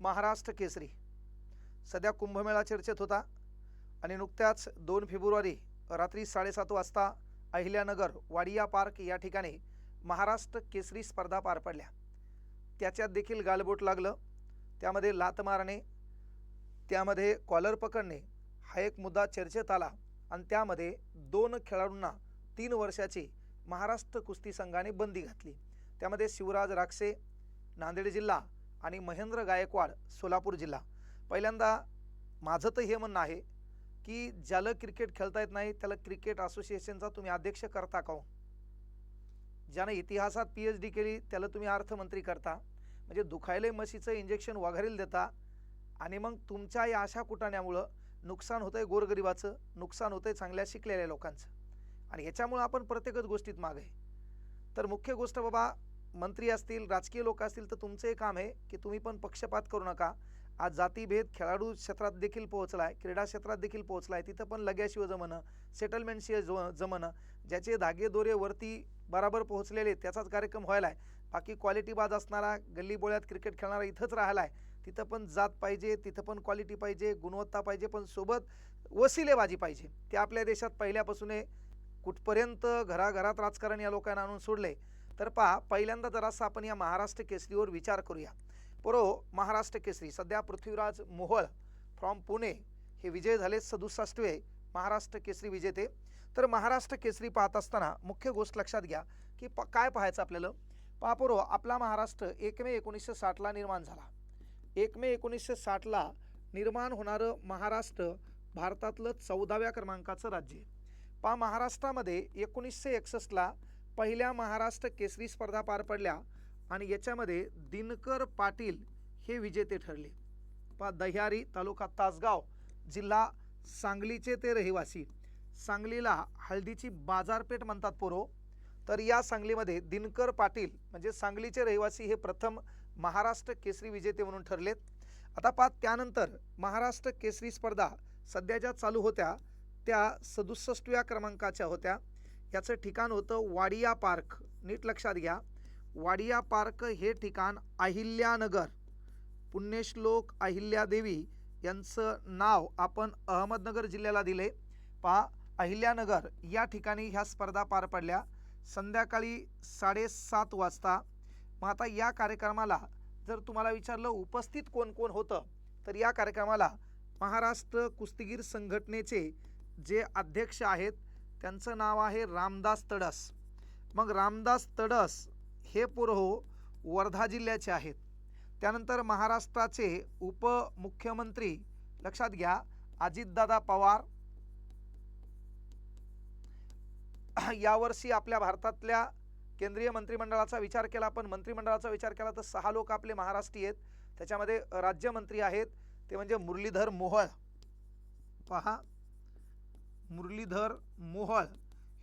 महाराष्ट्र केसरी. सध्या कुंभमेळा चर्चेत होता आणि नुकत्याच दोन फेब्रुवारी रात्री साडेसात वाजता अहिल्यानगर वाडिया पार्क या ठिकाणी महाराष्ट्र केसरी स्पर्धा पार पडल्या. त्याच्यात देखील गालबोट लागलं. त्यामध्ये लात मारणे त्यामध्ये कॉलर पकडणे हा एक मुद्दा चर्चेत आला आणि त्यामध्ये दोन खेळाडूंना तीन वर्षाची महाराष्ट्र कुस्ती संघाने बंदी घातली. त्यामध्ये शिवराज राक्षे नांदेड जिल्हा आणि महेंद्र गायकवाड सोलापूर जिल्हा. पहिल्यांदा माझं तर हे म्हणणं आहे की ज्याला क्रिकेट खेळता येत नाही त्याला क्रिकेट असोसिएशनचा तुम्ही अध्यक्ष करता का हो? ज्यानं इतिहासात पी एच डी केली त्याला तुम्ही अर्थमंत्री करता. म्हणजे दुखायले म्हशीचं इंजेक्शन वघारील देता. आणि मग तुमच्या या अशा कुटाण्यामुळं नुकसान होतं आहे गोरगरिबाचं नुकसान होतं आहे चांगल्या शिकलेल्या लोकांचं. आणि ह्याच्यामुळं आपण प्रत्येकच गोष्टीत माग आहे. तर मुख्य गोष्ट बाबा मंत्री असतील राजकीय लोक असतील तर तुमचं हे काम आहे की तुम्ही पण पक्षपात करू नका. आज जातीभेद खेळाडू क्षेत्रात देखील पोहोचला आहे क्रीडा क्षेत्रात देखील पोहोचला आहे तिथं पण लग्याशिवाय जमणं सेटलमेंटशिवाय जो जमणं ज्याचे धागे दोरे वरती बराबर पोहोचलेले त्याचाच कार्यक्रम व्हायला आहे बाकी क्वालिटी बाज असणारा गल्ली बोळ्यात क्रिकेट खेळणारा इथंच राहिला आहे तिथं पण जात पाहिजे तिथं पण क्वालिटी पाहिजे गुणवत्ता पाहिजे पण सोबत वसिलेबाजी पाहिजे. ते आपल्या देशात पहिल्यापासून कुठपर्यंत घराघरात राजकारण या लोकांना आणून सोडले तर पहा पहिल्यांदा जरासा आपण या महाराष्ट्र केसरीवर विचार करूया. परो महाराष्ट्र केसरी. सध्या पृथ्वीराज मोहळ फ्रॉम पुणे हे विजय झाले सदुसष्टवे महाराष्ट्र केसरी विजेते. तर महाराष्ट्र केसरी पाहत असताना मुख्य गोष्ट लक्षात घ्या की प काय पाहायचं आपल्याला? पहा आपला महाराष्ट्र एक मे एकोणीसशे साठला निर्माण झाला. एक मे एकोणीसशे साठला निर्माण होणारं महाराष्ट्र भारतातलं चौदाव्या क्रमांकाचं राज्य पा पहा महाराष्ट्रामध्ये एकोणीसशे एकसष्टला पहिल्या महाराष्ट्र केसरी स्पर्धा पार पडल्या आणि याच्यामध्ये दिनकर पाटील हे विजेते ठरले. पहा दह्यारी तालुका तासगाव जिल्हा सांगलीचे ते रहिवासी. सांगलीला हळदीची बाजारपेठ म्हणतात पोरो. तर या सांगलीमध्ये दिनकर पाटील म्हणजे सांगलीचे रहिवासी हे प्रथम महाराष्ट्र केसरी विजेते म्हणून ठरलेत. आता पा त्यानंतर महाराष्ट्र केसरी स्पर्धा सध्या ज्या चालू होत्या त्या सदुसष्टव्या क्रमांकाच्या होत्या. याचं ठिकाण होतं वाडिया पार्क. नीट लक्षात घ्या. वाडिया पार्क हे ठिकाण अहिल्यानगर. पुण्यश्लोक अहिल्यादेवी यांचं नाव आपण अहमदनगर जिल्ह्याला दिले पहा अहिल्यानगर या ठिकाणी ह्या स्पर्धा पार पडल्या. संध्याकाळी साडेसात वाजता. मग आता या कार्यक्रमाला जर तुम्हाला विचारलं उपस्थित कोण कोण होतं तर या कार्यक्रमाला महाराष्ट्र कुस्तीगीर संघटनेचे जे अध्यक्ष आहेत त्यांचं नाव आहे रामदास तडस. मग रामदास तडस हे पुरोहो वर्धा जिल्ह्याचे आहेत. त्यानंतर महाराष्ट्राचे उपमुख्यमंत्री लक्षात घ्या अजितदादा पवार. यावर्षी आपल्या भारतातल्या केंद्रीय मंत्रिमंडळाचा विचार केला पण मंत्रिमंडळाचा विचार केला तर सहा लोक आपले महाराष्ट्रीय आहेत. त्याच्यामध्ये राज्यमंत्री आहेत ते म्हणजे मुरलीधर मोहळ. पहा मुरलीधर मोहळ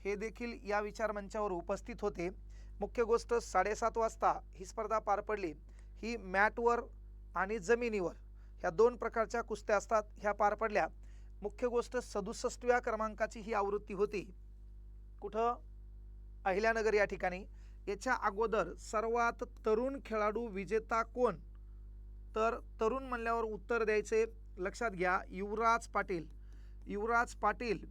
हे देखील या विचारमंचावर उपस्थित होते. मुख्य गोष्ट साडेसात वाजता ही स्पर्धा पार पडली. ही मॅटवर आणि जमिनीवर ह्या दोन प्रकारच्या कुस्त्या असतात ह्या पार पडल्या. मुख्य गोष्ट सदुसष्टव्या क्रमांकाची ही आवृत्ती होती. कुठं? अहिल्यानगर या ठिकाणी. याच्या अगोदर सर्वात तरुण खेळाडू विजेता कोण? तर तरुण म्हणल्यावर उत्तर द्यायचे लक्षात घ्या युवराज पाटील. युवराज पाटील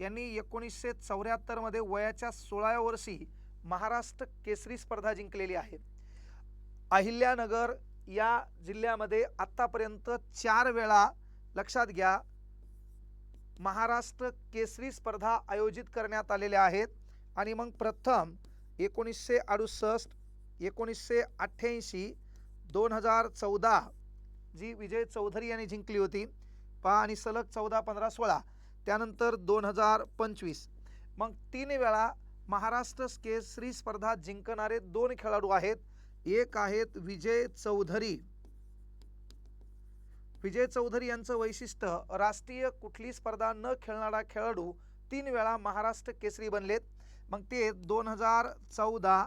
यांनी एकोणीसशे चौऱ्याहत्तरमध्ये वयाच्या सोळाव्या वर्षी महाराष्ट्र केसरी स्पर्धा जिंकलेली आहे. अहिल्यानगर या जिल्ह्यामध्ये आत्तापर्यंत चार वेळा लक्षात घ्या महाराष्ट्र केसरी स्पर्धा आयोजित करण्यात आलेल्या आहेत आणि मग प्रथम एकोणीसशे अडुसष्ट एकोणीसशे अठ्ठ्याऐंशी दोन हजार चौदा जी विजय चौधरी यांनी जिंकली होती. पहा आणि सलग चौदा पंधरा सोळा. त्यानंतर दोन हजार पंचवीस. मग तीन वेळा महाराष्ट्र केसरी स्पर्धा जिंकणारे दोन खेळाडू आहेत. एक आहेत विजय चौधरी. विजय चौधरी यांचं वैशिष्ट्य राष्ट्रीय कुठली स्पर्धा न खेळणारा खेळाडू तीन वेळा महाराष्ट्र केसरी बनलेत. मग ते दोन हजार चौदा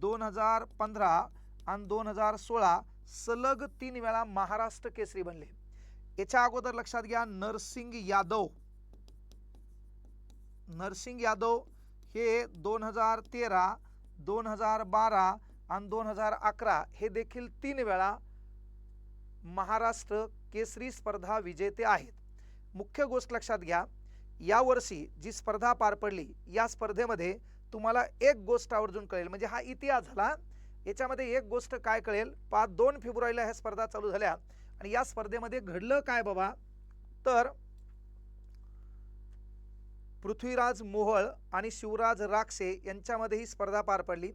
दोन हजार पंधरा आणि दोन हजार सोळा सलग तीन वेळा महाराष्ट्र केसरी बनले. याच्या अगोदर लक्षात घ्या नरसिंग यादव. नरसिंग यादव हे दोन हजार तेरा दोन हजार बारा आणि दोन हजार अकरा हे देखील तीन वेळा महाराष्ट्र केसरी स्पर्धा विजेते आहेत. मुख्य गोष्ट लक्षात घ्या यावर्षी जी स्पर्धा पार पडली या स्पर्धेमध्ये तुम्हाला एक गोष्ट आवर्जून कळेल. म्हणजे हा इतिहास झाला. याच्यामध्ये एक गोष्ट काय कळेल? पाच दोन फेब्रुवारीला ह्या स्पर्धा चालू झाल्या. आणि या स्पर्धेमध्ये घडलं काय बाबा? तर पृथ्वीराज मोहळ आणि शिवराज राक्षे यांच्यामध्ये ही स्पर्धा पार पडली.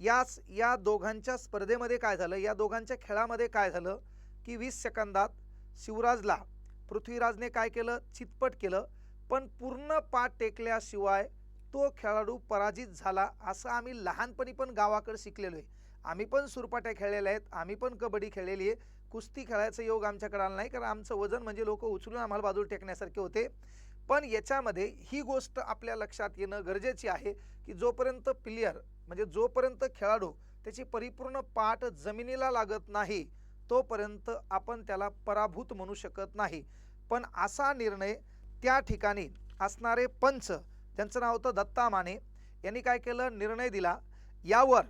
याच या दोघांच्या स्पर्धेमध्ये काय झालं? या दोघांच्या खेळामध्ये काय झालं? की वीस सेकंदात शिवराजला पृथ्वीराजने काय केलं? चितपट केलं. पण पूर्ण पाठ टेकल्याशिवाय तो खेळाडू पराजित झाला असं आम्ही लहानपणी पण गावाकडे शिकलेलो आहे. आम्ही पण सुरपाट्या खेळलेल्या आहेत. आम्ही पण कबड्डी खेळलेली आहे. कुस्ती खेळायचं योग आमच्याकडे आला नाही कारण आमचं वजन म्हणजे लोक उचलून आम्हाला बाजूला टेकण्यासारखे होते. पण याच्यामध्ये ही गोष्ट आपल्या लक्षात येणं गरजेची आहे की जोपर्यंत प्लेयर म्हणजे जोपर्यंत खेळाडू त्याची परिपूर्ण पाठ जमिनीला लागत नाही तोपर्यंत आपण त्याला पराभूत म्हणू शकत नाही. पण असा निर्णय त्या ठिकाणी असणारे पंच ज्यांचं नाव होतं दत्ता माने यांनी काय केलं? निर्णय दिला. यावर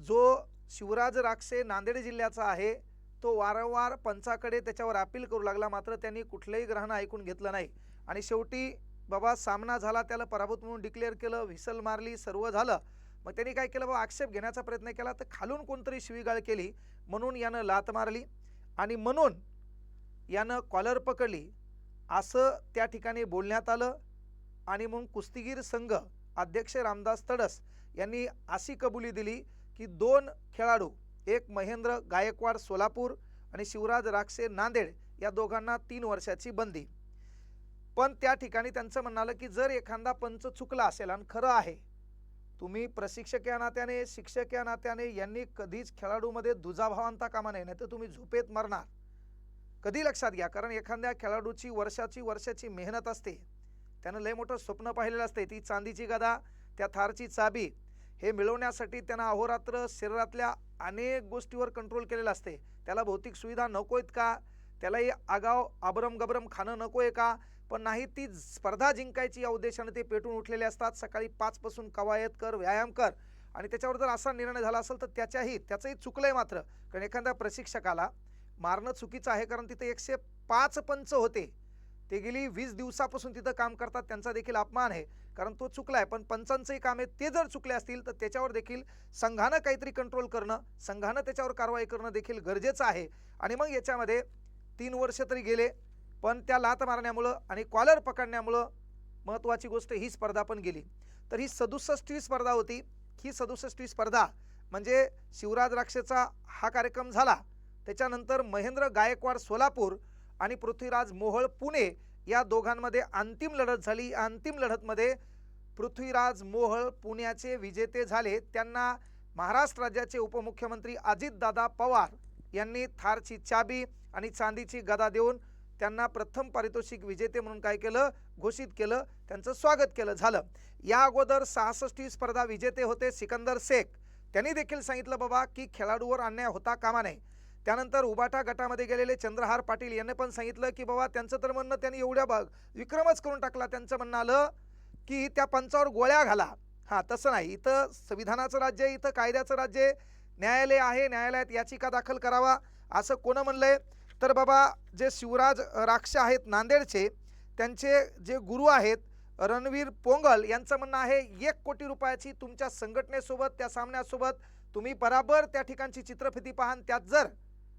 जो शिवराज राक्षे नांदेड जिल्ह्याचा आहे. तो वारंवार पंचाकडे त्याच्यावर अपील करू लागला. मात्र त्यांनी कुठलंही ग्रहण ऐकून घेतलं नाही. आणि शेवटी बाबा सामना झाला त्याला पराभूत म्हणून डिक्लेअर केलं व्हिसल मारली सर्व झालं. मग त्यांनी काय केलं बाबा? आक्षेप घेण्याचा प्रयत्न केला तर खालून कोणतरी शिवीगाळ केली. म्हणून यानं लात मारली आणि म्हणून यानं कॉलर पकडली. असं त्या ठिकाणी बोलण्यात आलं आणि मग कुस्तीगीर संघ अध्यक्ष रामदास तडस यांनी अशी कबुली दिली. की दोन खेळाडू एक महेंद्र गायकवाड सोलापूर आणि शिवराज राक्षे नांदेड या दोघांना तीन वर्षाची बंदी. पण त्या ठिकाणी त्यांचं म्हणालं की जर एखादा पंच चुकला असेल आणि खरं आहे तुम्ही प्रशिक्षक या नात्याने शिक्षक या नात्याने यांनी कधीच खेळाडूमध्ये दुजाभावांता कामा नाही नाही तर तुम्ही झोपेत मरणार. कधी लक्षात घ्या कारण एखाद्या खेळाडूची वर्षाची वर्षाची मेहनत असते. त्यानं लय मोठं स्वप्न पाहिलेलं असते. ती चांदीची गदा त्या थारची चाबी हे मिळवण्यासाठी त्यांना अहोरात्र शरीरातल्या अनेक गोष्टीवर कंट्रोल केलेलं असते. त्याला भौतिक सुविधा नको आहेत का? त्यालाही आगाव आबरम गबरम खाणं नको आहे का? पण नाही ती स्पर्धा जिंकायची या उद्देशाने ते पेटून उठलेले असतात. सकाळी पाचपासून कवायत कर व्यायाम कर. आणि त्याच्यावर जर असा निर्णय झाला असेल तर त्याच्याही त्याचंही चुकलं आहे मात्र. कारण एखाद्या प्रशिक्षकाला मारणं चुकीचं आहे कारण तिथे एकशे पाच पंच होते. ते गेली वीस दिवसापासून तिथं काम करतात त्यांचा देखील अपमान आहे. कारण तो चुकला आहे पण पंचांचंही काम आहे ते जर चुकले असतील तर त्याच्यावर देखील संघानं काहीतरी कंट्रोल करणं संघानं त्याच्यावर कारवाई करणं देखील गरजेचं आहे. आणि मग याच्यामध्ये तीन वर्ष तरी गेले पण त्या लात मारण्यामुळं आणि कॉलर पकडण्यामुळं महत्त्वाची गोष्ट ही स्पर्धा पण गेली. तर ही सदुसष्टवी स्पर्धा होती. ही सदुसष्टवी स्पर्धा म्हणजे शिवराज राक्षेचा हा कार्यक्रम झाला. त्याच्यानंतर महेंद्र गायकवाड सोलापूर आणि पृथ्वीराज मोहोळ पुणे या दोघांमध्ये अंतिम लढत झाली. अंतिम लढतमध्ये पृथ्वीराज मोहोळ पुण्याचे विजेते झाले. त्यांना महाराष्ट्र राज्याचे उपमुख्यमंत्री अजितदादा पवार यांनी थारची चाबी आणि चांदीची गदा देऊन त्यांना प्रथम पारितोषिक विजेते म्हणून काय केलं? घोषित केलं. त्यांचं स्वागत केलं. झालं. या अगोदर सहासष्टी स्पर्धा विजेते होते सिकंदर शेख. त्यांनी देखील सांगितलं बाबा की खेळाडूवर अन्याय होता कामा नये. त्यानंतर उबाटा गटामध्ये गेलेले चंद्रहार पाटील यांनी पण सांगितलं की बाबा त्यांचं तर म्हणणं त्यांनी एवढ्या भाग विक्रमच करून टाकला. त्यांचं म्हणणं आलं की त्या पंचावर गोळ्या घाला. हां तसं नाही. इथं संविधानाचं राज्य आहे इथं कायद्याचं राज्य आहे. न्यायालय आहे न्यायालयात याचिका दाखल करावा असं कोणं आहे तर बाबा जे शिवराज राक्ष आहेत नांदेडचे त्यांचे जे गुरु आहेत रणवीर पोंगल यांचं म्हणणं आहे एक कोटी रुपयाची तुमच्या संघटनेसोबत त्या सामन्यासोबत तुम्ही बराबर त्या ठिकाणची चित्रफिती पाहान त्यात जर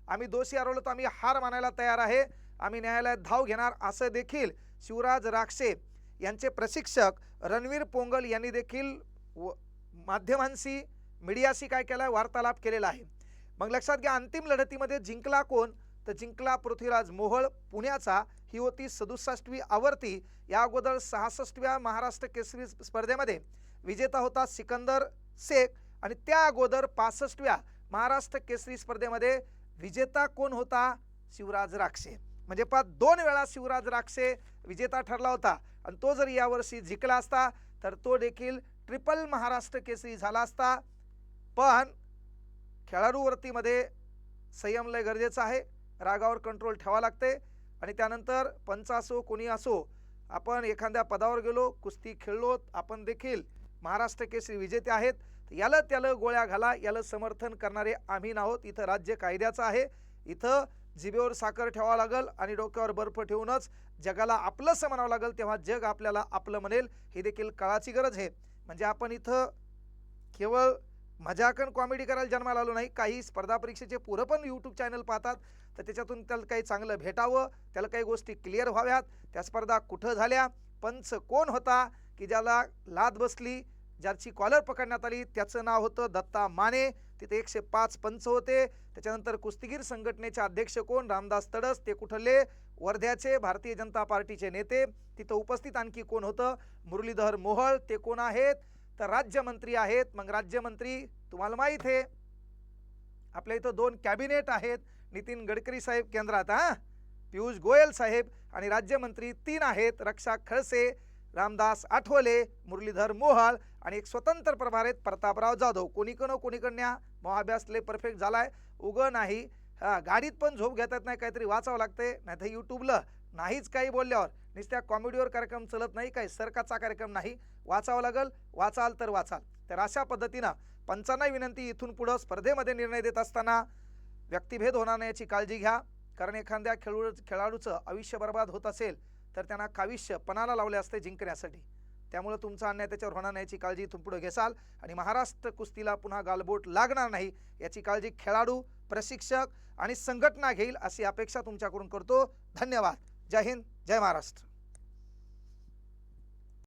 आम्ही दोषी आढळलो तर आम्ही हार मानायला तयार आहे. आम्ही न्यायालयात धाव घेणार असं देखील शिवराज राक्षे यांचे प्रशिक्षक रणवीर पोंगल यांनी देखील व माध्यमांशी मीडियाशी काय केला वार्तालाप केलेला आहे. मग लक्षात घ्या अंतिम लढतीमध्ये जिंकला कोण? तर जिंकला पृथ्वीराज मोहोळ. पुण्याचा ही होती सदुसष्टवी आवर्ती. या अगोदर सहासष्टव्या महाराष्ट्र केसरी स्पर्धेमध्ये विजेता होता सिकंदर शेख आणि त्या अगोदर पासष्टव्या महाराष्ट्र केसरी स्पर्धेमध्ये विजेता कोण होता? शिवराज राक्षे. म्हणजे पा दोन वेळा शिवराज राक्षे विजेता ठरला होता. आणि तो जर यावर्षी जिंकला असता तर तो देखील ट्रिपल महाराष्ट्र केसरी झाला असता. पण खेळाडूवरतीमध्ये संयम लय गरजेचं आहे. रागावर कंट्रोल ठेवा लागते. आणि त्यानंतर पंच असो कोणी असो आपण एखाद्या पदावर गेलो कुस्ती खेळलो आपण देखील महाराष्ट्र केसरी विजेते आहेत. याला त्याला गोळ्या घाला याला समर्थन करणारे आम्ही नाहोत इथं राज्य कायद्याचं आहे. इथं जिभेवर साखर ठेवावं लागेल आणि डोक्यावर बर्फ ठेवूनच जगाला आपलंसं म्हणावं लागेल तेव्हा जग आपल्याला आपलं म्हणेल. ही देखील काळाची गरज आहे. म्हणजे आपण इथं केवळ मजाकन कॉमेडी करायला जन्माला आलो नाही. काही स्पर्धा परीक्षेचे पुरं पण यूट्यूब चॅनल पाहतात. तर त्याच्यातून त्याला काही चांगलं भेटावं त्याला काही गोष्टी क्लिअर व्हाव्यात. त्या स्पर्धा कुठं झाल्या? पंच कोण होता? की ज्याला लाद बसली? ज्याची कॉलर पकडण्यात आली त्याचं नाव होतं दत्ता माने. तिथे एकशे पाच पंच होते. त्याच्यानंतर कुस्तीगीर संघटनेचे अध्यक्ष कोण? रामदास तडस. ते कुठले? वर्ध्याचे भारतीय जनता पार्टीचे नेते. तिथं उपस्थित आणखी कोण होतं? मुरलीधर मोहळ. ते कोण आहेत? तर राज्यमंत्री आहेत. मग राज्यमंत्री तुम्हाला माहीत आहे. आपल्या इथं दोन कॅबिनेट आहेत. नितीन गडकरी साहेब केंद्रात हां? पियुष गोयल साहेब आणि राज्यमंत्री तीन आहेत. रक्षा खळसे रामदास आठवले मुरलीधर मोहाळ. आणि एक स्वतंत्र प्रभार आहेत. प्रतापराव जाधव. कोणीकडं कोणीकडण्या महाभ्यास लय परफेक्ट झालाय? उगं नाही. हा गाडीत पण झोप घेतात नाही काहीतरी वाचावं लागते नाही तर यूट्यूबला नाहीच काही बोलल्यावर. नुसत्या कॉमेडीवर कार्यक्रम चलत नाही काही सरकारचा कार्यक्रम नाही. वाचावं लागल. वाचाल तर वाचाल. तर अशा पद्धतीनं पंचांना विनंती इथून पुढं स्पर्धेमध्ये निर्णय देत असताना व्यक्तिभेद होणार नाही याची काळजी घ्या. कारण एखाद्या खेळू खेळाडूचं आयुष्य बर्बाद होत असेल तर त्यांना काविष्य पणाला लावले असते जिंकण्यासाठी. त्यामुळे तुमचा अन्याय त्याच्यावर होणार नाही याची काळजी तुम्ही पुढे घेसाल. आणि महाराष्ट्र कुस्तीला पुन्हा गालबोट लागणार नाही याची काळजी खेळाडू प्रशिक्षक आणि संघटना घेईल अशी अपेक्षा तुमच्याकडून करतो. धन्यवाद. जय हिंद जय महाराष्ट्र.